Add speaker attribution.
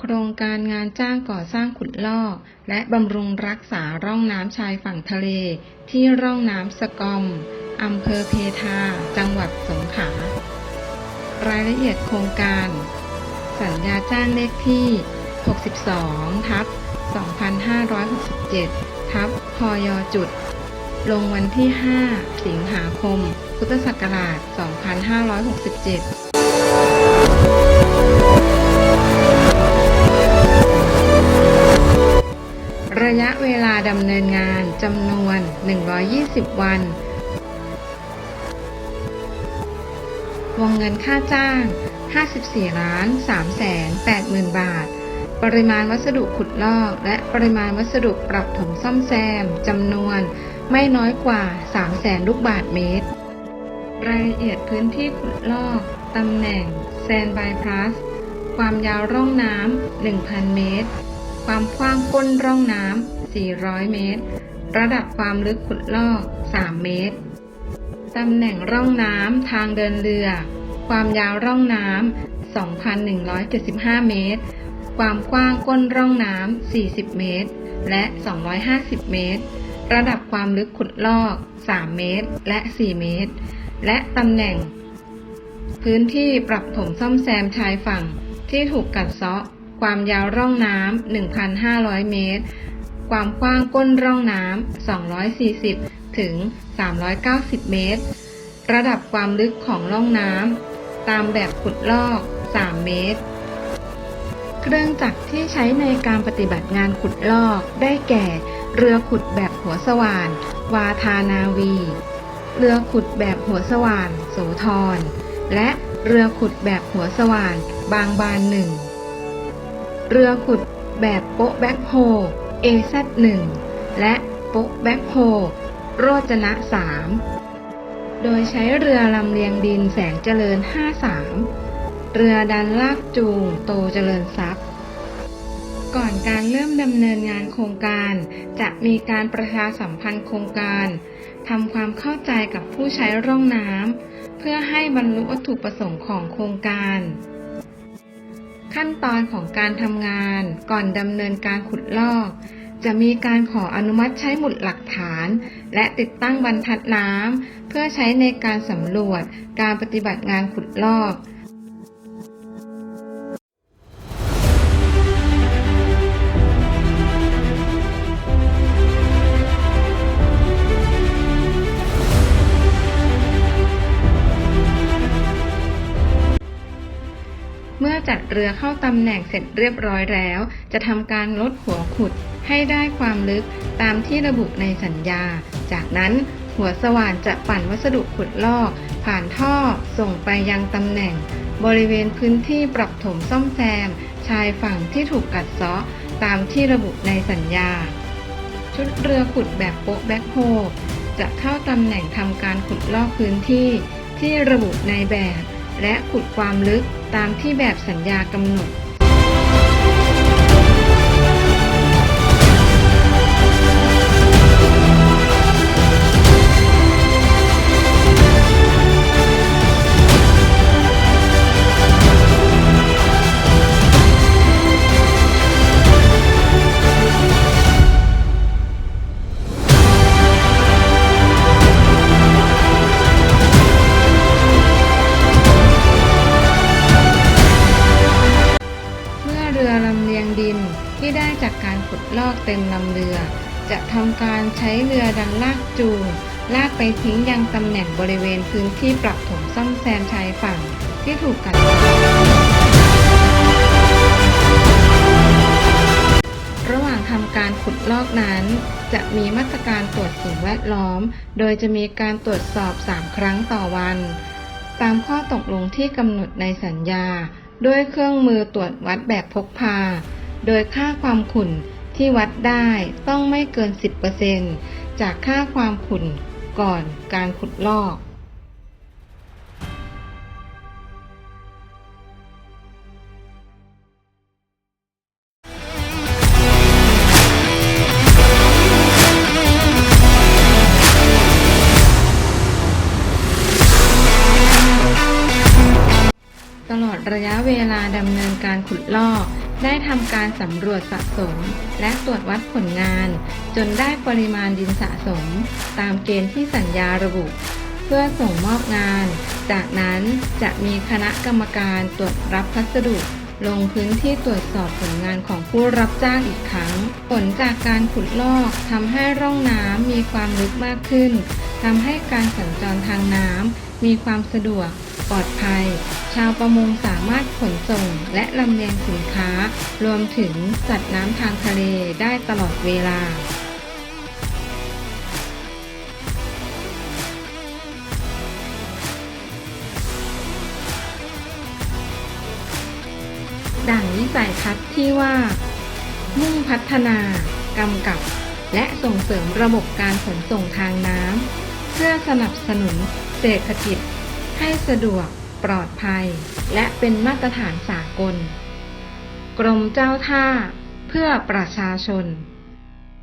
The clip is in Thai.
Speaker 1: โครงการงานจ้างก่อสร้างขุดลอก และบำรุงรักษาร่องน้ำชายฝั่งทะเล ที่ร่องน้ำสกอมอำเภอเพทา จังหวัดสงขลารายละเอียดโครงการ สัญญาจ้างเลขที่ 62 ทับ 2567 ทับพยจุด ลงวันที่ 5 สิงหาคม พุทธศักราช 2567 ระยะเวลาดำเนินงานจำนวน 120 วัน วงเงินค่าจ้าง 54ล้าน3แสน8หมื่นบาท ปริมาณวัสดุขุดลอก และปริมาณวัสดุปรับถมซ่อมแซมจำนวนไม่น้อยกว่า 3 แสนลูกบาทเมตร รายละเอียดพื้นที่ขุดลอกตำแหน่งแซนบายพลัส ความยาวร่องน้ำ 1,000 เมตร ความกว้างก้นร่องน้ำ 400 เมตร ระดับความลึกขุดลอก 3 เมตร ตำแหน่งร่องน้ำทางเดินเรือ ความยาวร่องน้ำ 2,175 เมตร ความกว้างก้นร่องน้ำ 40 เมตร และ 250 เมตร ระดับความลึกขุดลอก 3 เมตร และ 4 เมตร และตำแหน่ง พื้นที่ปรับถมซ่อมแซมชายฝั่งที่ถูกกัดเซาะ ความยาวร่องน้ำ 1,500 เมตร ความกว้างก้นร่องน้ำ 240 ถึง 390 เมตร ระดับความลึกของร่องน้ำ ตามแบบขุดลอก 3 เมตร เครื่องจักรที่ใช้ในการปฏิบัติงานขุดลอกได้แก่ เรือขุดแบบหัวสว่าน วาทานาวี เรือขุดแบบหัวสว่าน โสธร และเรือขุดแบบหัวสว่าน บางบานหนึ่ง เรือขุดแบบโป๊ะแบ็คโฮ AZ1 และโป๊ะแบ็คโฮ โรจนะ 3 โดยใช้เรือลำเลียงดินแสงเจริญ 53 เรือดันลากจูงโตเจริญทรัพย์ ก่อนการเริ่มดำเนินงานโครงการ จะมีการประชาสัมพันธ์โครงการทำความเข้าใจกับผู้ใช้ร่องน้ำเพื่อให้บรรลุวัตถุประสงค์ของโครงการ ขั้นตอนของการทำงานก่อนดำเนินการขุดลอก จะมีการขออนุมัติใช้หมุดหลักฐาน และติดตั้งบรรทัดน้ำเพื่อใช้ในการสำรวจการปฏิบัติงานขุดลอก เรือเข้าตำแหน่งเสร็จเรียบร้อยแล้ว จะทำการลดหัวขุดให้ได้ความลึกตามที่ระบุในสัญญา จากนั้นหัวสว่านจะปั่นวัสดุขุดลอก ผ่านท่อส่งไปยังตำแหน่ง บริเวณพื้นที่ปรับถมซ่อมแซม ชายฝั่งที่ถูกกัดเซาะตามที่ระบุในสัญญา ชุดเรือขุดแบบโป๊ะแบ็คโฮจะเข้าตำแหน่งทำการขุดลอกพื้นที่ที่ระบุในแบบ และขุดความลึกตามที่แบบสัญญากำหนด ดินที่ได้จากการขุดลอกเต็มลำเรือ จะทำการใช้เรือดันลากจูง ลากไปทิ้งยังตำแหน่งบริเวณพื้นที่ปรับถมซ่อมแซมชายฝั่งที่ถูกกัดเซาะระหว่างทำการขุดลอกนั้น จะมีมาตรการตรวจสิ่งแวดล้อม โดยจะมีการตรวจสอบ 3 ครั้งต่อวัน ตามข้อตกลงที่กำหนดในสัญญา ด้วยเครื่องมือตรวจวัดแบบพกพา โดยค่าความขุ่นที่วัดได้ต้องไม่เกิน 10%จากค่าความขุ่นก่อนการขุดลอก ตลอดระยะเวลาดำเนินการขุดลอก ได้ทำการสำรวจสะสม และตรวจวัดผลงาน จนได้ปริมาณดินสะสม ตามเกณฑ์ที่สัญญาระบุ เพื่อส่งมอบงาน จากนั้นจะมีคณะกรรมการตรวจรับพัสดุ ลงพื้นที่ตรวจสอบผลงานของผู้รับจ้างอีกครั้ง ผลจากการขุดลอกทำให้ร่องน้ำมีความลึกมากขึ้นทำให้การสัญจรทางน้ำมีความสะดวก ปลอดภัย ชาวประมงสามารถขนส่งและลำเลียงสินค้า รวมถึงสัตว์น้ำทางทะเลได้ตลอดเวลาดั่งวิสัยทัศน์ที่ว่า มุ่งพัฒนากำกับ และส่งเสริมระบบการขนส่งทางน้ำ เพื่อสนับสนุนเศรษฐกิจ ให้สะดวกปลอดภัย และเป็นมาตรฐานสากล กรมเจ้าท่าเพื่อประชาชน